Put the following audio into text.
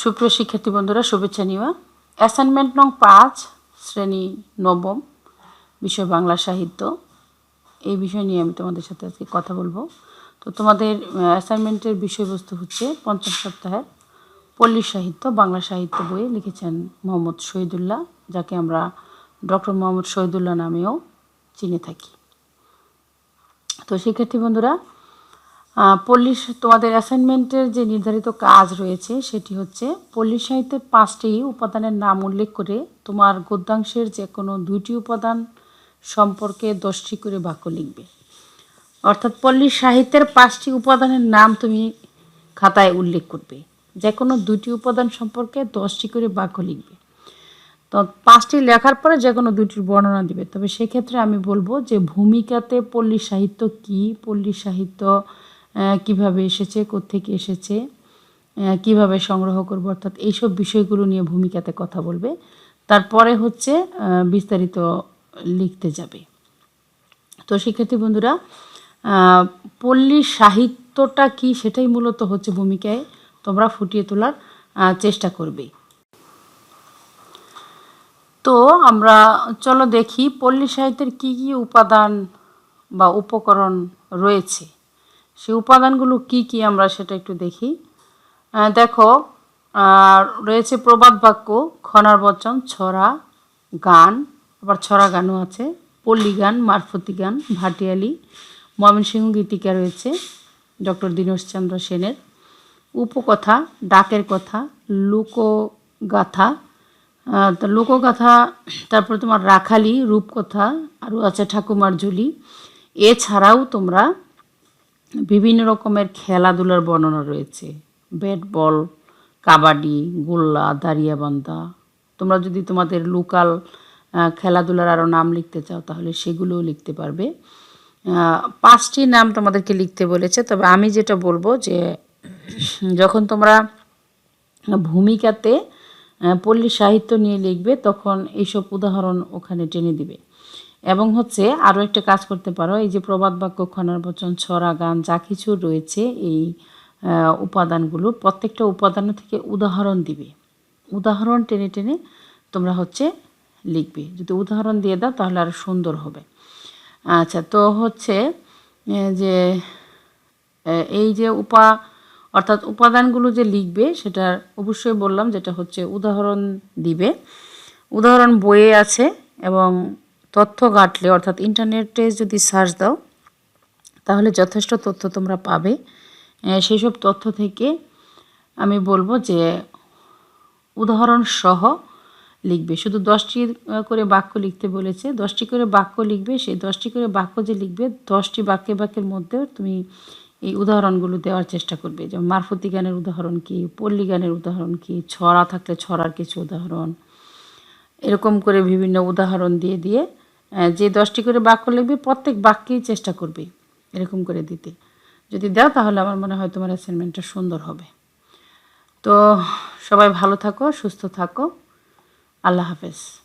সুপ্রিয় শিক্ষার্থী বন্ধুরা, শুভেচ্ছা নিওয়া। অ্যাসাইনমেন্ট নং পাঁচ, শ্রেণি নবম, বিষয় বাংলা সাহিত্য। এই বিষয় নিয়ে আমি তোমাদের সাথে আজকে কথা বলব। তো তোমাদের অ্যাসাইনমেন্টের বিষয়বস্তু হচ্ছে পঞ্চম সপ্তাহের পল্লী সাহিত্য, বাংলা সাহিত্য বইয়ে লিখেছেন মোহাম্মদ শহীদুল্লাহ, যাকে আমরা ডক্টর মোহাম্মদ শহীদুল্লাহ নামেও চিনে থাকি। তো শিক্ষার্থী বন্ধুরা পল্লী তোমাদের অ্যাসাইনমেন্টের যে নির্ধারিত কাজ রয়েছে, সেটি হচ্ছে পল্লী সাহিত্যের পাঁচটি উপাদানের নাম উল্লেখ করে তোমার গদ্যাংশের যে কোনো দুইটি উপাদান সম্পর্কে দশটি করে বাক্য লিখবে। অর্থাৎ পল্লী সাহিত্যের পাঁচটি উপাদানের নাম তুমি খাতায় উল্লেখ করবে। যে কোনো দুটি উপাদান সম্পর্কে দশটি করে বাক্য লিখবে। তো পাঁচটি লেখার পরে যে কোনো দুটির বর্ণনা দিবে। তবে সেক্ষেত্রে আমি বলব যে ভূমিকাতে পল্লী সাহিত্য কি? পল্লী সাহিত্য কীভাবে এসেছে, কোত্থেকে এসেছে কীভাবে সংগ্রহ করব, অর্থাৎ এইসব বিষয়গুলো নিয়ে ভূমিকাতে কথা বলবে। তারপরে হচ্ছে বিস্তারিত লিখতে যাবে। তো শিক্ষার্থী বন্ধুরা পল্লী সাহিত্যটা কি সেটাই মূলত হচ্ছে ভূমিকায় তোমরা ফুটিয়ে তোলার চেষ্টা করবে। তো আমরা, চলো দেখি পল্লী সাহিত্যের কি কি উপাদান বা উপকরণ রয়েছে। সেই উপাদানগুলো কি কি আমরা সেটা একটু দেখি। দেখো রয়েছে প্রবাদ বাক্য, খনার বচন, ছড়া, গান, আবার ছড়া গানও আছে পল্লী গান মারফতি গান, ভাটিয়ালি, ময়মনসিংহ গীতিকা রয়েছে, ডক্টর দীনেশচন্দ্র সেনের। উপকথা, ডাকের কথা, লোকগাথা লোকগাথা, তারপরে তোমার রাখালি, রূপকথা, আরও আছে ঠাকুমার ঝুলি। এছাড়াও তোমরা বিভিন্ন রকমের খেলাধুলার বর্ণনা রয়েছে। ব্যাট বল কাবাডি, গোল্লা, দাঁড়িয়াবান্ধা। তোমরা যদি তোমাদের লোকাল খেলাধুলার আরও নাম লিখতে চাও, তাহলে সেগুলোও লিখতে পারবে। পাঁচটি নাম তোমাদেরকে লিখতে বলেছে, তবে আমি যেটা বলব যে, যখন তোমরা ভূমিকাতে পল্লী সাহিত্য নিয়ে লিখবে, তখন এইসব উদাহরণ ওখানে টেনে দিবে। এবং হচ্ছে আরও একটা কাজ করতে পারো, এই যে প্রবাদ বাক্য খনার বচন, ছড়া গান, যা কিছু রয়েছে এই উপাদানগুলো প্রত্যেকটা উপাদান থেকে উদাহরণ দিবে। উদাহরণ টেনে টেনে তোমরা হচ্ছে লিখবে। যদি উদাহরণ দিয়ে দাও তাহলে আরও সুন্দর হবে। আচ্ছা তো হচ্ছে যে এই যে উপা, অর্থাৎ উপাদানগুলো যে লিখবে সেটা অবশ্যই বললাম যেটা হচ্ছে উদাহরণ দিবে। উদাহরণ বইয়ে আছে এবং তথ্য ঘাটলে, অর্থাৎ ইন্টারনেটে যদি সার্চ দাও, তাহলে যথেষ্ট তথ্য তোমরা পাবে। সেই সব তথ্য থেকে আমি বলব যে উদাহরণ সহ লিখবে। শুধু দশটি করে বাক্য লিখতে বলেছে। দশটি করে বাক্য লিখবে, সেই দশটি করে বাক্য যে লিখবে, দশটি বাক্যে বাক্যের মধ্যে তুমি এই উদাহরণগুলো দেওয়ার চেষ্টা করবে। যেমন মারফতি গানের উদাহরণ কি, পল্লী গানের উদাহরণ কি, ছড়া থাকলে ছড়ার কিছু উদাহরণ, এরকম করে বিভিন্ন উদাহরণ দিয়ে দিয়ে যে দশটি করে বাক্য লিখবে, প্রত্যেক বাক্যেই চেষ্টা করবে এরকম করে দিতে। যদি দাও, তাহলে আমার মনে হয় তোমার অ্যাসাইনমেন্টটা সুন্দর হবে। তো সবাই ভালো থাকো, সুস্থ থাকো। আল্লাহ হাফেজ।